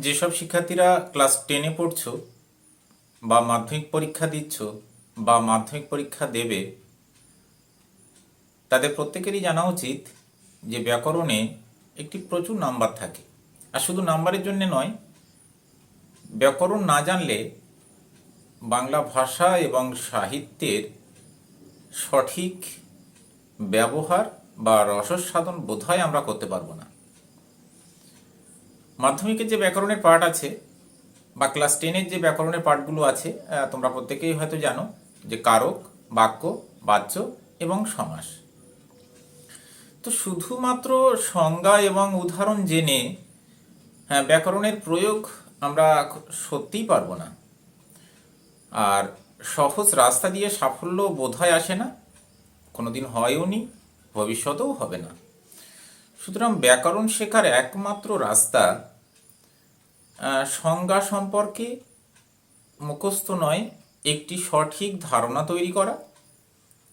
যেসব শিক্ষার্থীরা ক্লাস টেনে পড়ছো, বা মাধ্যমিক পরীক্ষা দিচ্ছ, বা মাধ্যমিক পরীক্ষা দেবে, তাদের প্রত্যেকেরই জানা উচিত যে ব্যাকরণে একটি প্রচুর নাম্বার থাকে। আর শুধু নাম্বারের জন্য নয়, ব্যাকরণ না জানলে বাংলা ভাষা এবং সাহিত্যের সঠিক ব্যবহার বা রসস্বাদন বোধহয় আমরা করতে পারব না। মাধ্যমিকের যে ব্যাকরণের পার্ট আছে, বা ক্লাস টেনের যে ব্যাকরণের পার্টগুলো আছে তোমরা প্রত্যেকেই হয়তো জানো যে কারক, বাক্য বাচ্য এবং সমাস। তো শুধুমাত্র সংজ্ঞা এবং উদাহরণ জেনে হ্যাঁ ব্যাকরণের প্রয়োগ আমরা সত্যিই পারব না। আর সহজ রাস্তা দিয়ে সাফল্য বোধহয় আসে না, কোনোদিন হয়ও নি, ভবিষ্যতেও হবে না। সুতরাং ব্যাকরণ শেখার একমাত্র রাস্তা সংজ্ঞা সম্পর্কে মুখস্থ নয়, একটি সঠিক ধারণা তৈরি করা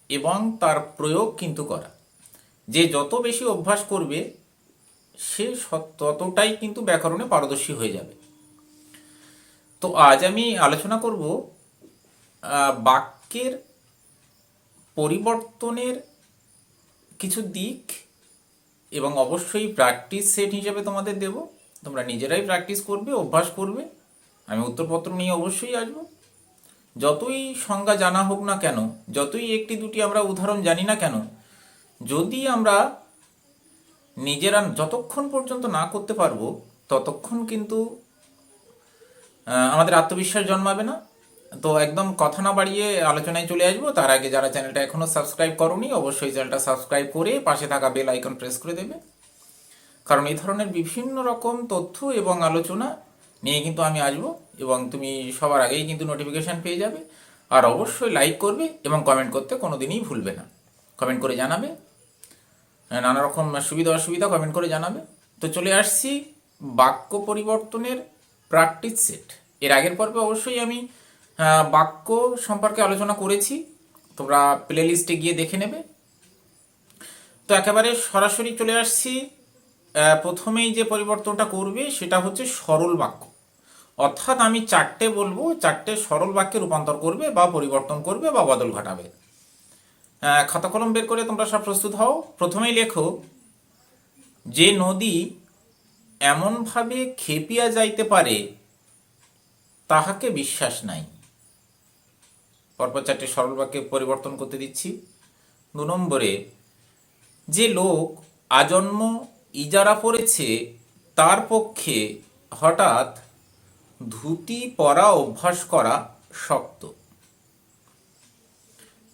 এবং তার প্রয়োগ কিন্তু করা। যে যত বেশি অভ্যাস করবে, সে ততটাই কিন্তু ব্যাকরণে পারদর্শী হয়ে যাবে। তো আজ আমি আলোচনা করব বাক্যের পরিবর্তনের কিছু দিক এবং অবশ্যই প্র্যাকটিস সেট হিসেবে তোমাদের দেব। তোমরা নিজেরাই প্র্যাকটিস করবে, অভ্যাস করবে। আমি উত্তরপত্র নিয়ে অবশ্যই আসব। যতই সংজ্ঞা জানা হোক না কেন, যতই একটি দুটি আমরা উদাহরণ জানি না কেন, যদি আমরা নিজেরা যতক্ষণ পর্যন্ত না করতে পারব, ততক্ষণ কিন্তু আমাদের আত্মবিশ্বাস জন্মাবে না। তো একদম কথা না বাড়িয়ে আলোচনায় চলে আসব। তার আগে যারা চ্যানেলটা এখনও সাবস্ক্রাইব করনি, অবশ্যই চ্যানেলটা সাবস্ক্রাইব করে পাশে থাকা বেল আইকন প্রেস করে দেবে। কারণ এই ধরনের বিভিন্ন রকম তথ্য এবং আলোচনা নিয়ে কিন্তু আমি আসব এবং তুমি সবার আগেই কিন্তু নোটিফিকেশান পেয়ে যাবে। আর অবশ্যই লাইক করবে এবং কমেন্ট করতে কোনো দিনই ভুলবে না। কমেন্ট করে জানাবে। নানা রকম সুবিধা অসুবিধা কমেন্ট করে জানাবে। তো চলে আসছি বাক্য পরিবর্তনের প্র্যাকটিস সেট এর আগের পর্বে অবশ্যই আমি বাক্য সম্পর্কে আলোচনা করেছি। তোমরা প্লে লিস্টে গিয়ে দেখে নেবে। তো একেবারে সরাসরি চলে আসছি প্রথমেই যে পরিবর্তনটা করবে সেটা হচ্ছে সরল বাক্য। অর্থাৎ আমি চারটে বলব চারটে সরল বাক্যে রূপান্তর করবে বা পরিবর্তন করবে বা বদল ঘটাবে। আহ, খাতা কলম বের করে তোমরা সব প্রস্তুত হও। প্রথমেই লেখো যে নদী এমনভাবে খেপিয়া যাইতে পারে তাহাকে বিশ্বাস নাই। পরপর চারটে সরল বাক্যে পরিবর্তন করতে দিচ্ছি। দু নম্বরে যে লোক আজন্ম ইজারা পড়েছে, তার পক্ষে হঠাৎ ধুতি পরা অভ্যাস করা শক্ত।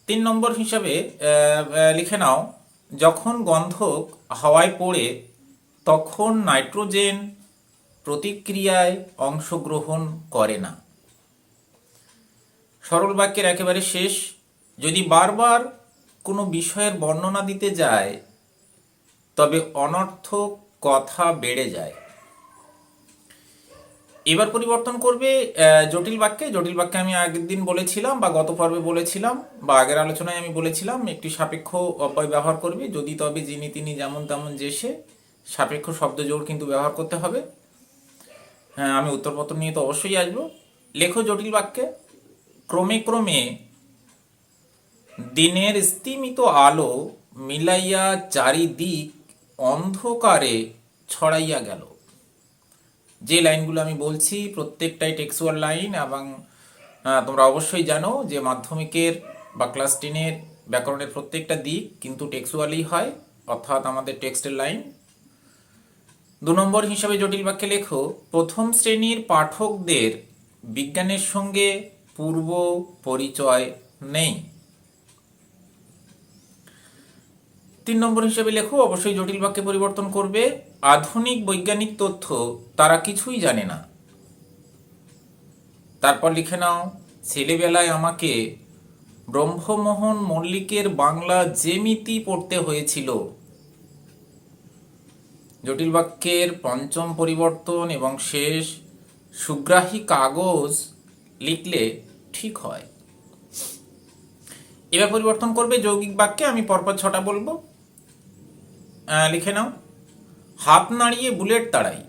তিন নম্বর হিসাবে লিখে নাও, যখন গন্ধক হাওয়ায় পড়ে, তখন নাইট্রোজেন প্রতিক্রিয়ায় অংশগ্রহণ করে না। সরল বাক্যের একেবারে শেষ, যদি বারবার কোনো বিষয়ের বর্ণনা দিতে যায় তবে অনর্থক কথা বেড়ে যায়। এবার পরিবর্তন করবে জটিল বাক্যে। জটিল বাক্যে আমি আগের দিন বলেছিলাম বা গত পর্বে বলেছিলাম বা আগের আলোচনায় আমি বলেছিলাম, একটি সাপেক্ষ অব্যয় ব্যবহার করবে। যদি তবে যিনি তিনি যেমন তেমন যে সে, সাপেক্ষ শব্দ জোড় কিন্তু ব্যবহার করতে হবে। হ্যাঁ আমি উত্তরপত্র নিয়ে তো অবশ্যই আসব। লেখো জটিল বাক্যে, ক্রমে ক্রমে দিনের স্তিমিত আলো মিলাইয়া চারিদিক অন্ধকারে ছড়াইয়া গেল। যে লাইনগুলো আমি বলছি, প্রত্যেকটাই টেক্সুয়াল লাইন এবং তোমরা অবশ্যই জানো যে মাধ্যমিকের বা ক্লাস টেনের ব্যাকরণের প্রত্যেকটা দিক কিন্তু টেক্সুয়ালি হয়, অর্থাৎ আমাদের টেক্সটের লাইন। দু নম্বর হিসাবে জটিল বাক্যে লেখো, প্রথম শ্রেণির পাঠকদের বিজ্ঞানের সঙ্গে পূর্ব পরিচয় নেই। তিন নম্বর হিসেবে লেখো, অবশ্যই জটিল বাক্যে পরিবর্তন করবে। আধুনিক বৈজ্ঞানিক তথ্য তারা কিছুই জানে না। তারপর লিখে নাও, ছেলেবেলায় আমাকে ব্রহ্মমোহন মল্লিকের বাংলা জেমিতি পড়তে হয়েছিল। জটিল বাক্যের পঞ্চম পরিবর্তন এবং শেষ সুগ্রাহী কাগজ লিখলে ঠিক হয়। এবার পরিবর্তন করবে যৌগিক বাক্যে, আমি পরপর ছটা বলব। লিখে নাও। হাত নাড়িয়ে বুলেট তাড়াই।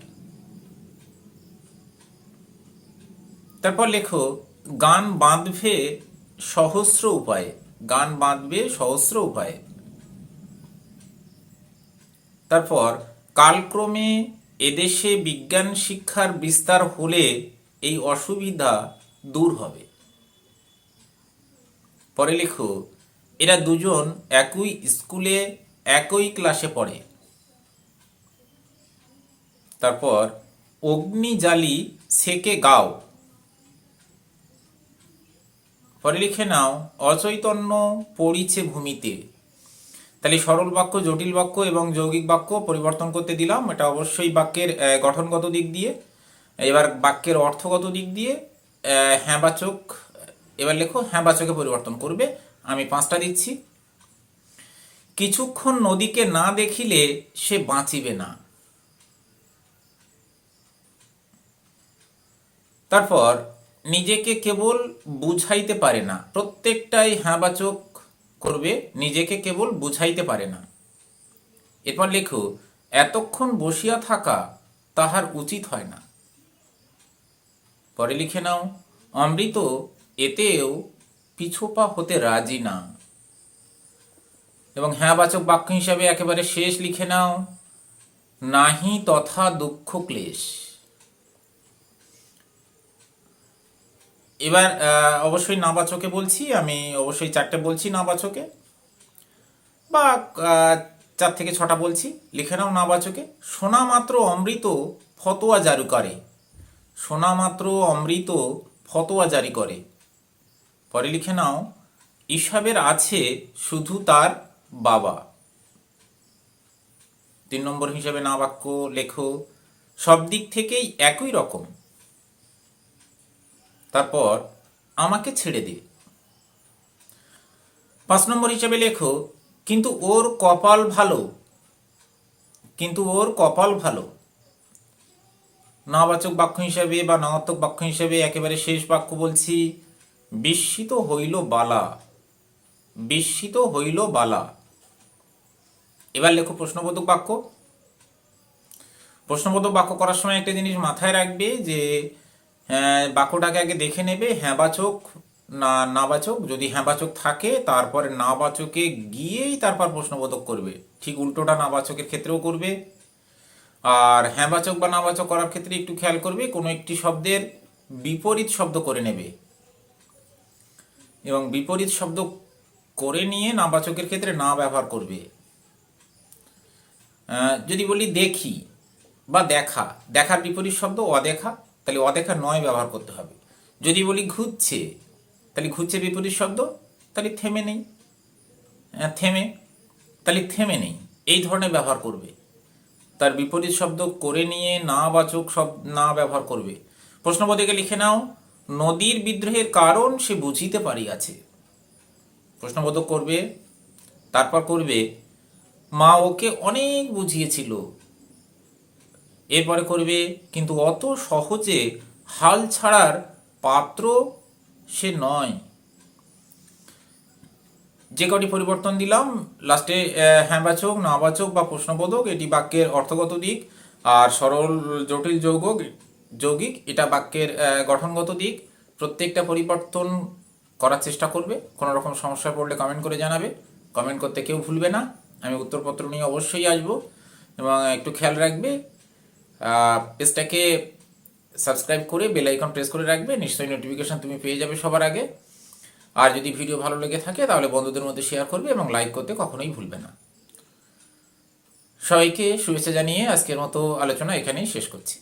তারপর লেখো, গান বাঁধবে সহস্র উপায়ে। গান বাঁধবে সহস্র উপায়ে। তারপর, কালক্রমে এদেশে বিজ্ঞান শিক্ষার বিস্তার হলে এই অসুবিধা দূর হবে। পরে লেখো, এরা দুজন একই স্কুলে একই ক্লাসে পড়ে। তারপর অগ্নি জালি সেকে গাও। পরে লিখে নাও অচৈতন্য পড়িছে ভূমিতে। তাহলে সরল বাক্য জটিল বাক্য এবং যৌগিক বাক্য পরিবর্তন করতে দিলাম। এটা অবশ্যই বাক্যের গঠনগত দিক দিয়ে। এবার বাক্যের অর্থগত দিক দিয়ে আহ, হ্যাঁবাচক এবার লেখো হ্যাঁবাচকে পরিবর্তন করবে। আমি পাঁচটা দিচ্ছি। কিছুক্ষণ নদীকে না দেখিলে সে বাঁচিবে না। তারপর নিজেকে কেবল বুঝাইতে পারে না। প্রত্যেকটাই হ্যাঁবাচক করবে, নিজেকে কেবল বুঝাইতে পারে না। এরপর লেখো, এতক্ষণ বসিয়া থাকা তাহার উচিত হয় না। পরে লিখে নাও, অমৃত এতেও পিছোপা হতে রাজি না। এবং হ্যাঁবাচক বাক্য হিসাবে একেবারে শেষ লিখে নাও। নাহি তথা দুঃখ ক্লেশ। এবার অবশ্যই নাবাচকে বলছি, আমি অবশ্যই চারটে বলছি নাবাচকে বা চার থেকে ছটা বলছি। লিখে নাও নাবাচকে সোনা মাত্র অমৃত ফতোয়া জারি করে। সোনা মাত্র অমৃত ফতোয়া জারি করে। পরে লিখে নাও ইসাবের আছে শুধু তার বাবা। তিন নম্বর হিসাবে না বাক্য, লেখো, সব দিক থেকেই একই রকম। তারপর, আমাকে ছেড়ে দে। পাঁচ নম্বর হিসাবে লেখো, কিন্তু ওর কপাল ভালো, কিন্তু ওর কপাল ভালো। নাবাচক বাক্য হিসাবে বা নবাত্মক বাক্য হিসাবে একেবারে শেষ বাক্য বলছি, বিস্মিত হইল বালা, বিস্মিত হইল বালা। এবার লেখো প্রশ্নবোধক বাক্য। প্রশ্নবোধক বাক্য করার সময় একটা জিনিস মাথায় রাখবে যে বাক্যটাকে আগে দেখে নেবে হ্যাঁবাচক না নাবাচক যদি হ্যাঁবাচক থাকে, তারপরে নাবাচকে গিয়েই তারপর প্রশ্নবোধক করবে। ঠিক উল্টোটা নাবাচকের ক্ষেত্রেও করবে। আর হ্যাঁবাচক বা নাবাচক করার ক্ষেত্রে একটু খেয়াল করবে, কোনো একটি শব্দের বিপরীত শব্দ করে নেবে। এবং বিপরীত শব্দ করে নিয়ে নাবাচকের ক্ষেত্রে না ব্যবহার করবে। যদি বলি দেখি বা দেখা, দেখার বিপরীত শব্দ অদেখা, তাহলে অদেখা নয় ব্যবহার করতে হবে। যদি বলি ঘুরছে, তাহলে ঘুরছে বিপরীত শব্দ, তাহলে থেমে নেই। থেমে, তাহলে থেমে নেই। এই ধরনের ব্যবহার করবে। তার বিপরীত শব্দ করে নিয়ে না বাচক শব্দ না ব্যবহার করবে। প্রশ্নপত্রিকা লিখে নাও, নদীর বিদ্রোহের কারণ সে বুঝিতে পারিয়াছে। প্রশ্নবোধক করবে, তারপর করবে মা ওকে অনেক বুঝিয়েছিল। এরপরে করবে, কিন্তু অত সহজে হাল ছাড়ার পাত্র সে নয়। যে কটি পরিবর্তন দিলাম, লাস্টে হ্যাঁবাচক নাবাচক বা প্রশ্নবোধক, এটি বাক্যের অর্থগত দিক, আর সরল, জটিল যৌগ যৌগিক, এটা বাক্যের গঠনগত দিক। প্রত্যেকটা পরিবর্তন করার চেষ্টা করবে কোনো রকম সমস্যা পড়লে কমেন্ট করে জানাবে। কমেন্ট করতে কেউ ভুলবে না। আমি উত্তরপত্র নিয়ে অবশ্যই আসব এবং একটু খেয়াল রাখবে। পেজটাকে সাবস্ক্রাইব করে বেল আইকন প্রেস করে রাখবে, নিশ্চয়ই নোটিফিকেশান তুমি পেয়ে যাবে সবার আগে। আর যদি ভিডিও ভালো লেগে থাকে তাহলে বন্ধুদের মধ্যে শেয়ার করবে এবং লাইক করতে কখনোই ভুলবে না। সবাইকে শুভেচ্ছা জানিয়ে আজকের মতো আলোচনা এখানেই শেষ করছি।